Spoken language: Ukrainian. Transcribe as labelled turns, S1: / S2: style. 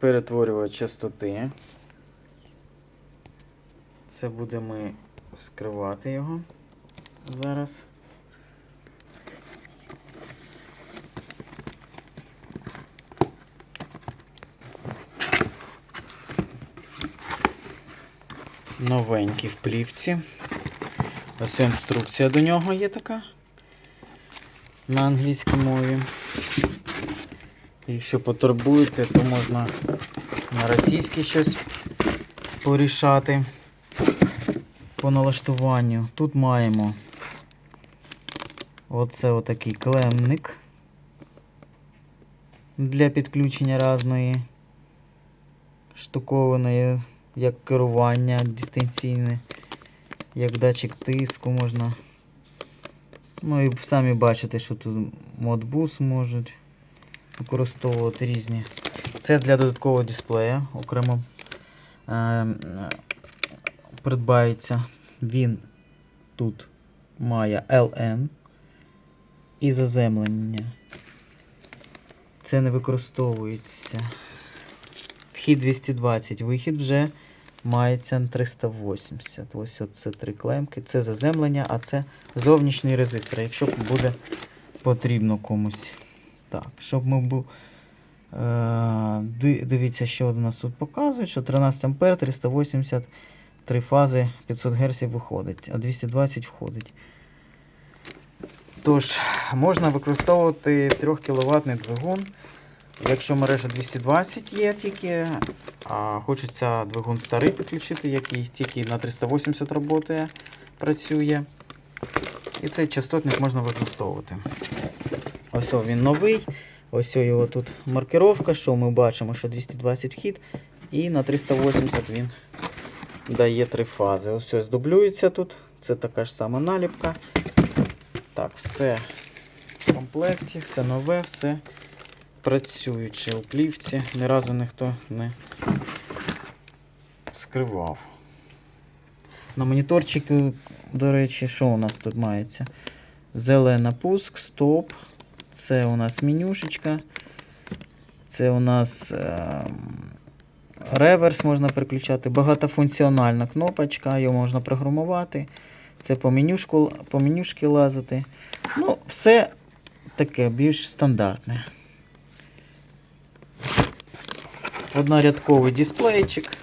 S1: перетворювач частоти. Це будемо вскривати його зараз. Новенький в плівці. Ось інструкція до нього є така на англійській мові. Якщо потребуєте, то можна на російській щось порішати по налаштуванню. Тут маємо оце отакий клемник для підключення різної штуковини, як керування дистанційне, як датчик тиску можна. Ну і самі бачите, що тут модбус можуть використовувати різні. Це для додаткового дисплея окремо е, придбається. Він тут має LN і заземлення. Це не використовується. Вхід 220, вихід вже мається 380. Ось це три клемки. Це заземлення, а це зовнішній резистор, якщо буде потрібно комусь. Так, щоб ми був. Е, дивіться, що у нас тут показує, що 13 А 380 три фази 500 Гц виходить, а 220 входить. Тож, можна використовувати 3 кВт двигун. Якщо мережа 220 є тільки, а хочеться двигун старий підключити, який тільки на 380 працює, працює. І цей частотник можна використовувати. Ось він новий. Ось його тут маркировка, що ми бачимо, що 220 вхід, і на 380 він дає три фази. Ось ось дублюється тут. Це така ж сама наліпка. Так, все в комплекті, все нове, все працююче у плівці. Ні разу ніхто не скривав. На моніторчику, до речі, що у нас тут мається? Зелена пуск, стоп. Це у нас менюшечка. Це у нас е, реверс можна переключати. Багатофункціональна кнопочка, її можна програмувати. Це по менюшку, по менюшки лазити. Ну, все таке більш стандартне. Однорядковий дисплейчик.